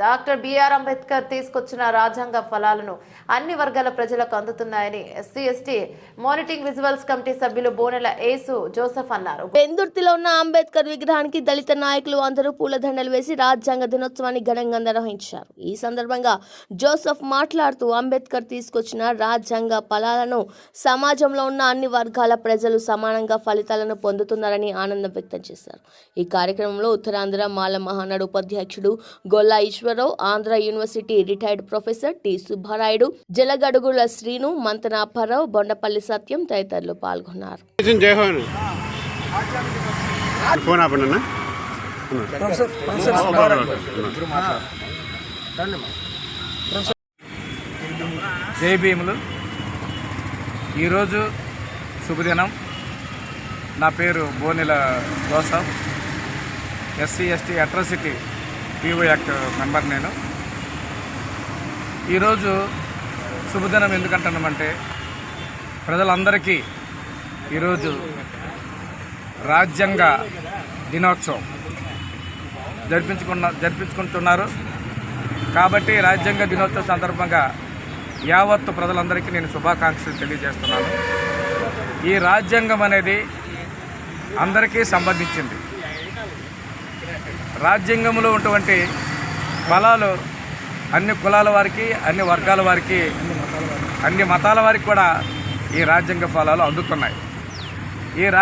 Doctor BR Ambedkar తీసుకొచ్చిన రాజ్యాంగ ఫలాలను అన్ని వర్గాల ప్రజలకు అందుతున్నాయని SC ST monitoring visuals committee సభ్యులు బోనెల ఏసు జోసెఫ్ అన్నారు. పెందుర్తిలో ఉన్న అంబేద్కర్ విగ్రహానికి దళిత నాయకులు అందరూ పూలదండలు వేసి రాజ్యాంగ దినోత్సవాన్ని ఘనంగా నిర్వహించారు. ఈ సందర్భంగా జోసెఫ్ మాట్లాడుతూ అంబేద్కర్ తీసుకొచ్చిన రాజ్యాంగ ఫలాలను సమాజంలో ఉన్న అన్ని వర్గాల ప్రజలు సమానంగా ఫలితాలను పొందుతున్నారని ఆనందం వ్యక్తం చేశారు. ఈ కార్యక్రమంలో ఉత్తరాంధ్ర మాల మహానాడు ఉపాధ్యక్షుడు Golla Eswararao Andhra university retired professor T Subbarayudu Jalagadugula Srinu Manthanaparao Bondapalli Satyam తదితరులు పాల్గొన్నారు. జై భీములు. ఈరోజు శుభదినం. నా పేరు Bonela Joseph. SC ST atrocity PO act member నేను. ఈరోజు శుభదినం ఎందుకంటున్నామంటే ప్రజలందరికీ ఈరోజు రాజ్యాంగ దినోత్సవం జరిపించుకున్న జరిపించుకుంటున్నారు. కాబట్టి రాజ్యాంగ దినోత్సవ సందర్భంగా యావత్తు ప్రజలందరికీ నేను శుభాకాంక్షలు తెలియజేస్తున్నాను. ఈ రాజ్యాంగం అనేది అందరికీ సంబంధించింది. రాజ్యాంగంలో ఉన్నటువంటి ఫలాలు అన్ని కులాల వారికి అన్ని వర్గాల వారికి అన్ని మతాల వారికి కూడా ఈ రాజ్యాంగ ఫలాలు అందుతున్నాయి. ఈ రా